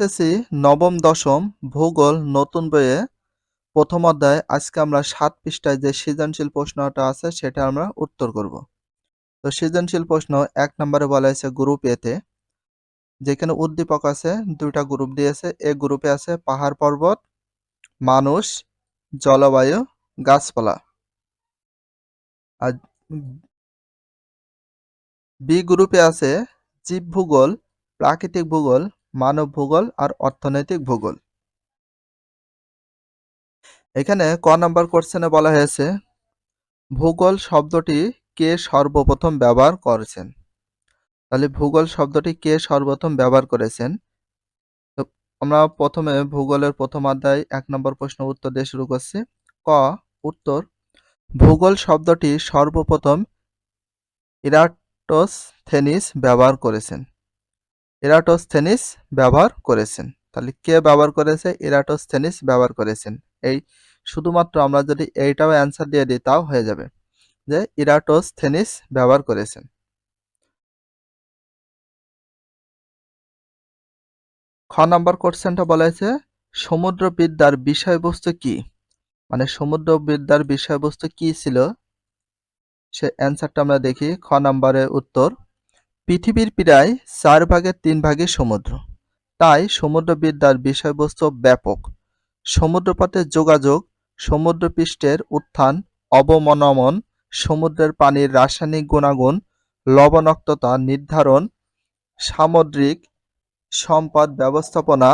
SSC নবম, দশম, ভূগোল, নতুন বইয়ে। প্রথম অধ্যায়, আজকে আমরা সাত পৃষ্ঠায় যে সৃজনশীল প্রশ্নটা আছে, সেটা আমরা উত্তর করব। তো সৃজনশীল প্রশ্ন এক নম্বরে বলা হয়েছে গ্রুপ এতে যেখানে উদ্দীপক আছে, দুইটা গ্রুপ দিয়েছে। এ গ্রুপে আছে পাহাড় পর্বত, মানুষ, জলবায়ু, গাছপালা। আর বি গ্রুপে আছে জীব ভূগোল প্রাকৃতিক ভূগোল মানব ভূগোল আর অর্থনৈতিক ভূগোল। এখানে ক নাম্বার কোশ্চেনে বলা হয়েছে, ভূগোল শব্দটি কে সর্বপ্রথম ব্যবহার করেছেন? তাহলে ভূগোল শব্দটি কে সর্বপ্রথম ব্যবহার করেছেন? আমরা প্রথমে ভূগোলের প্রথম অধ্যায় এক নম্বর প্রশ্ন উত্তর দিয়ে শুরু করছি। ক, উত্তর, ভূগোল শব্দটি সর্বপ্রথম ইরাটোসথেনিস ব্যবহার করেছেন। ইরাটোসথেনিস ব্যবহার করেছেন। তাহলে কে ব্যবহার করেছে? ইরাটোসথেনিস ব্যবহার করেছেন। এই শুধুমাত্র আমরা যদি এইটাও অ্যান্সার দিয়ে দিই, তাও হয়ে যাবে যে ইরাটোস্থেনিস ব্যবহার করেছেন। খ নাম্বার কোশ্চেনটা বলা হয়েছে, সমুদ্রবিদ্যার বিষয়বস্তু কি? মানে সমুদ্রবিদ্যার বিষয়বস্তু কি ছিল? সে অ্যান্সারটা আমরা দেখি, খ নাম্বারের উত্তর। পৃথিবীর প্রায় চার ভাগের তিন ভাগে সমুদ্র। তাই সমুদ্রবিদ্যার বিষয়বস্তু ব্যাপক। সমুদ্রপথের যোগাযোগ, সমুদ্রপৃষ্ঠের উত্থান, অবমনমন, সমুদ্রের পানির রাসায়নিক গুণাগুণ, লবণাক্ততা নির্ধারণ, সামুদ্রিক সম্পদ ব্যবস্থাপনা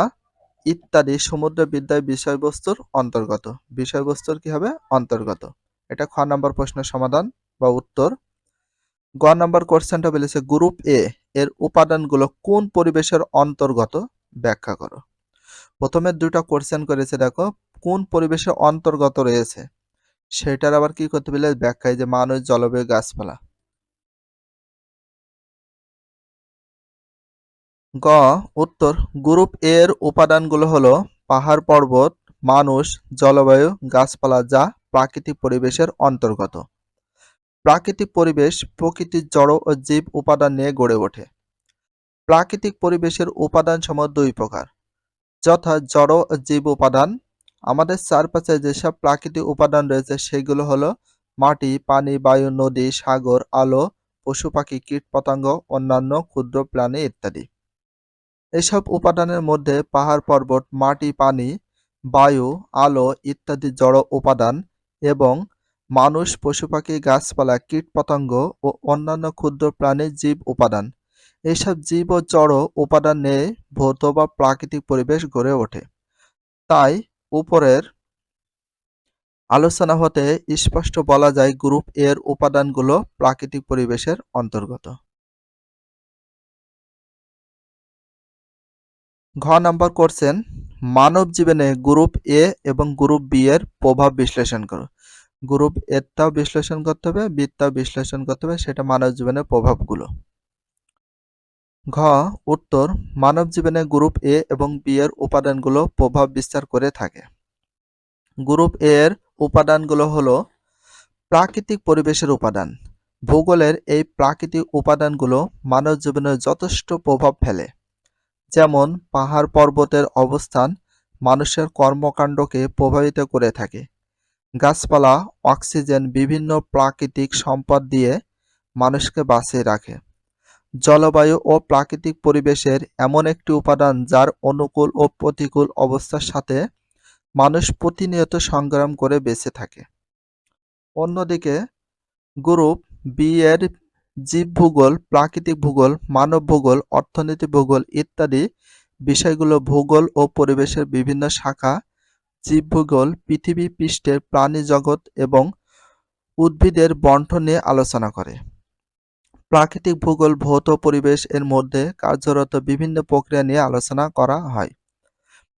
ইত্যাদি সমুদ্রবিদ্যার বিষয়বস্তুর অন্তর্গত। বিষয়বস্তুর কি হবে? অন্তর্গত। এটা খ নম্বর প্রশ্নের সমাধান বা উত্তর। গ নম্বর কোশ্চেনটা বলেছে, গ্রুপ এ এর উপাদানগুলো কোন পরিবেশের অন্তর্গত? ব্যাখ্যা করো। প্রথমে দুটা কোশ্চেন করেছে, দেখো, কোন পরিবেশের অন্তর্গত রয়েছে? সেটার আবার কি করতে বলে? ব্যাখ্যায় যে মানুষ, জলবায়ু, গাছপালা। গ, উত্তর, গ্রুপ এর উপাদানগুলো হলো পাহাড় পর্বত, মানুষ, জলবায়ু, গাছপালা, যা প্রাকৃতিক পরিবেশের অন্তর্গত। প্রাকৃতিক পরিবেশ প্রকৃতির জড় ও জীব উপাদান নিয়ে গড়ে ওঠে। প্রাকৃতিক পরিবেশের উপাদান সমূহ দুই প্রকার। যথা জড় ও জীব উপাদান। আমাদের চারপাশে যেসব প্রাকৃতিক উপাদান রয়েছে সেগুলো হলো মাটি, পানি, বায়ু, নদী, সাগর, আলো, পশু পাখি, কীট পতঙ্গ, অন্যান্য ক্ষুদ্র প্রাণী ইত্যাদি। এসব উপাদানের মধ্যে পাহাড় পর্বত, মাটি, পানি, বায়ু, আলো ইত্যাদি জড় উপাদান এবং মানুষ পশু পাখি গাছপালা, কীটপতঙ্গ ও অন্যান্য ক্ষুদ্র প্রাণী জীব উপাদান। এইসব জীব ও জড় উপাদান নিয়ে ভৌত বা প্রাকৃতিক পরিবেশ গড়ে ওঠে। তাই উপরের আলোচনা হতে স্পষ্ট বলা যায় গ্রুপ এর উপাদানগুলো প্রাকৃতিক পরিবেশের অন্তর্গত। ঘ নাম্বার করছেন মানব জীবনে গ্রুপ এ এবং গ্রুপ বি এর প্রভাব বিশ্লেষণ করো। গ্রুপ এরটাও বিশ্লেষণ করতে হবে বিটাও বিশ্লেষণ করতে হবে, সেটা মানব জীবনের প্রভাবগুলো। ঘ, উত্তর, মানব জীবনে গ্রুপ এ এবং বি এর উপাদানগুলো প্রভাব বিস্তার করে থাকে। গ্রুপ এ এর উপাদানগুলো হলো প্রাকৃতিক পরিবেশের উপাদান। ভূগোলের এই প্রাকৃতিক উপাদানগুলো মানব জীবনে যথেষ্ট প্রভাব ফেলে। যেমন পাহাড় পর্বতের অবস্থান মানুষের কর্মকাণ্ডকে প্রভাবিত করে থাকে। গাছপালা, অক্সিজেন, বিভিন্ন প্রাকৃতিক সম্পদ দিয়ে মানুষকে বাঁচিয়ে রাখে। জলবায়ু ও প্রাকৃতিক পরিবেশের এমন একটি উপাদান যার অনুকূল ও প্রতিকূল অবস্থার সাথে মানুষ প্রতিনিয়ত সংগ্রাম করে বেঁচে থাকে। অন্যদিকে, গ্রুপ বি এর জীব ভূগোল প্রাকৃতিক ভূগোল, মানব ভূগোল, অর্থনীতি ভূগোল ইত্যাদি বিষয়গুলো ভূগোল ও পরিবেশের বিভিন্ন শাখা জীবভূগোল, পৃথিবী পৃষ্ঠের প্রাণী জগৎ এবং উদ্ভিদের বন্টন নিয়ে আলোচনা করে। প্রাকৃতিক ভূগোল, ভৌত পরিবেশ এর মধ্যে কার্যরত বিভিন্ন প্রক্রিয়া নিয়ে আলোচনা করা হয়।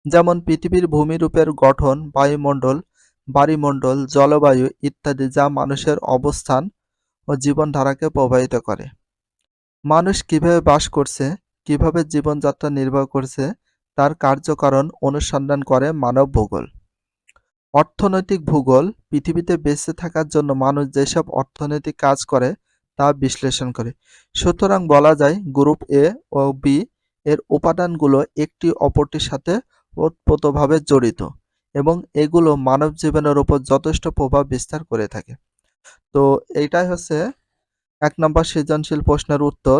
যেমন পৃথিবীর ভূমিরূপের গঠন, বায়ুমণ্ডল বাড়িমণ্ডল জলবায়ু ইত্যাদি যা মানুষের অবস্থান ও জীবনধারাকে প্রভাবিত করে। মানুষ কীভাবে বাস করছে, কীভাবে জীবনযাত্রা নির্বাহ করছে তার কার্যকারণ অনুসন্ধান করে মানব ভূগোল। অর্থনৈতিক ভূগোল পৃথিবীতে বেঁচে থাকার জন্য মানুষ যেসব অর্থনৈতিক কাজ করে তা বিশ্লেষণ করে। সুতরাং বলা যায়, গ্রুপ এ ও বি এর উপাদানগুলো একটি অপরটির সাথে ওতপ্রোতভাবে জড়িত এবং এগুলো মানব জীবনের উপর যথেষ্ট প্রভাব বিস্তার করে থাকে। তো এইটাই হচ্ছে এক নম্বর সৃজনশীল প্রশ্নের উত্তর।